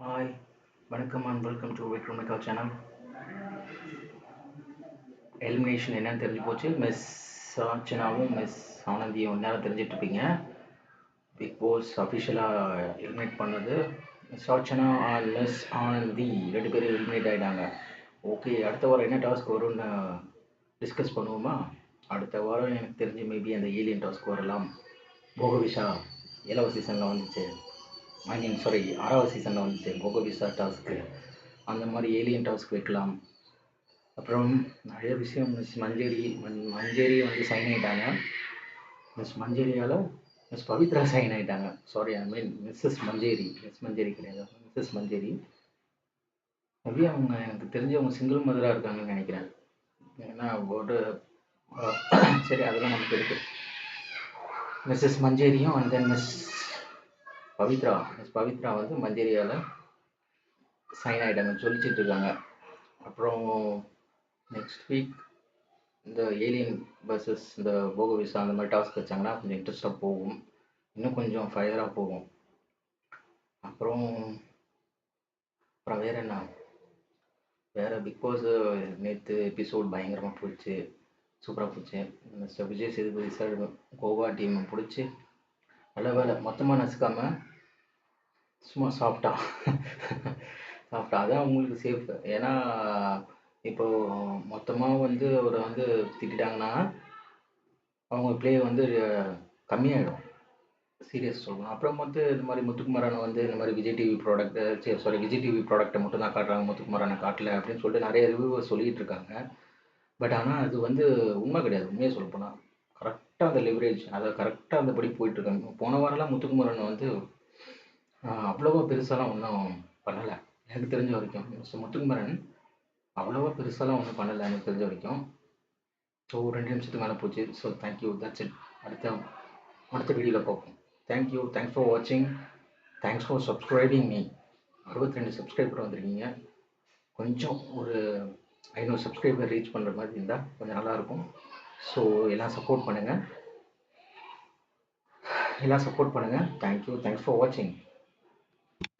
Hi வணக்கம் and welcome to Vikram Mecca channel elimination என்னன்னு தெரிஞ்சு போச்சு. மிஸ் சாச்சனாவும் மிஸ் ஆனந்தியும் நேரம் தெரிஞ்சிட்ருப்பீங்க பிக் பாஸ் அஃபிஷியலாக எலிமினேட் பண்ணது. Miss Archana and miss Anandhi ரெண்டு பேரும் எலிமினேட் ஆகிட்டாங்க ஓகே அடுத்த வாரம் என்ன டாஸ்க் வரும்னு டிஸ்கஸ் பண்ணுவோமா? அடுத்த வாரம் எனக்கு தெரிஞ்சு மேபி அந்த ஏலியன் டாஸ்க் வரலாம். போகவிஷா ஏழாவது சீசனில் வந்துச்சு. ஐ மீன் சாரி ஆறாவது சீசனில் வந்துச்சு கோகோபிசா டாஸ்க்கு அந்த மாதிரி ஏலியன் டாஸ்க் வைக்கலாம் அப்புறம் நிறைய விஷயம் மிஸ் மஞ்சேரி மஞ் மஞ்சேரி வந்து சைன் ஆகிட்டாங்க மிஸ் மஞ்சேரியால் மிஸ் பவித்ரா சைன் ஆகிட்டாங்க sorry I mean missus Manjari miss Manjari கிடையாது. மிஸ்ஸஸ் மஞ்சேரி. மேபி அவங்க எனக்கு தெரிஞ்சவங்க சிங்கிள் மதராக இருக்காங்கன்னு நினைக்கிறேன். ஏன்னா ஒரு சரி அதெல்லாம் நமக்கு இருக்குது Mrs மஞ்சேரியும் and then miss Pavithra miss Pavithra வந்து மஞ்சேரியாவில் சைன் ஆகிட்டாங்க சொல்லிச்சுட்டு இருக்காங்க. அப்புறம் நெக்ஸ்ட் வீக் இந்த ஏலியன் பஸ்ஸஸ் இந்த போகவிசா அந்த மாதிரி டாஸ்க் வச்சாங்கன்னா கொஞ்சம் இன்ட்ரெஸ்டாக போகும். இன்னும் கொஞ்சம் ஃபயராக போகும். அப்புறம் அப்புறம் வேறு என்ன? வேறு பிக் பாஸ் நேற்று எபிசோட் பயங்கரமாக போச்சு. சூப்பராக போச்சு. மிஸ்டர் விஜய் சேதுபதி சார் கோவா டீமை பிடிச்சி நல்ல வேலை. மொத்தமாக நசுக்காமல் சும்மா சாஃப்டாக சாப்பிட்டா அதான் உங்களுக்கு சேஃப் ஏன்னா இப்போது மொத்தமாக வந்து அவரை வந்து திட்டாங்கன்னா அவங்க பிளே வந்து கம்மியாயிடும். சீரியஸ் சொல்லணும். அப்புறம் வந்து இந்த மாதிரி முத்துக்குமாரான வந்து இந்த மாதிரி விஜய் டிவி ப்ராடக்ட்டு சரி சாரி விஜய் டிவி ப்ராடக்ட்டை மட்டும் தான் காட்டுறாங்க முத்துக்குமாரான காட்டல அப்படின்னு சொல்லிட்டு நிறைய ரிவ்யூவர் சொல்லிகிட்டு இருக்காங்க. பட் ஆனால் அது வந்து உண்மை கிடையாது. உண்மையை சொல்லப்போனால் கரெக்டாக அந்த லெவரேஜ் அதை கரெக்டாக அந்த படி போயிட்டுருக்காங்க போன வாரம்லாம் முத்துக்குமரன் வந்து அவ்வளோவா பெருசாலாம் ஒன்றும் பண்ணலை. எனக்கு தெரிஞ்ச வரைக்கும். ஸோ முத்துக்குமரன் அவ்வளோவா பெருசாலாம் ஒன்றும் பண்ணலை எனக்கு தெரிஞ்ச வரைக்கும். ஸோ ரெண்டு நிமிஷத்துக்கு மேலே போச்சு. ஸோ தேங்க்யூ தட்ஸ் இட் அடுத்த அடுத்த வீடியோவில் பார்ப்போம். தேங்க்யூ தேங்க்ஸ் ஃபார் வாட்சிங் தேங்க்ஸ் ஃபார் சப்ஸ்கிரைபிங் மீ அறுபத்தி ரெண்டு சப்ஸ்கிரைபர் வந்திருக்கீங்க. கொஞ்சம் ஒரு ஐநூறு சப்ஸ்கிரைபர் ரீச் பண்ணுற மாதிரி இருந்தால் கொஞ்சம் நல்லாயிருக்கும் ஸோ எல்லாம் சப்போர்ட் பண்ணுங்கள் எல்லாம் சப்போர்ட் பண்ணுங்கள் தேங்க்யூ தேங்க்ஸ் ஃபார் வாட்சிங்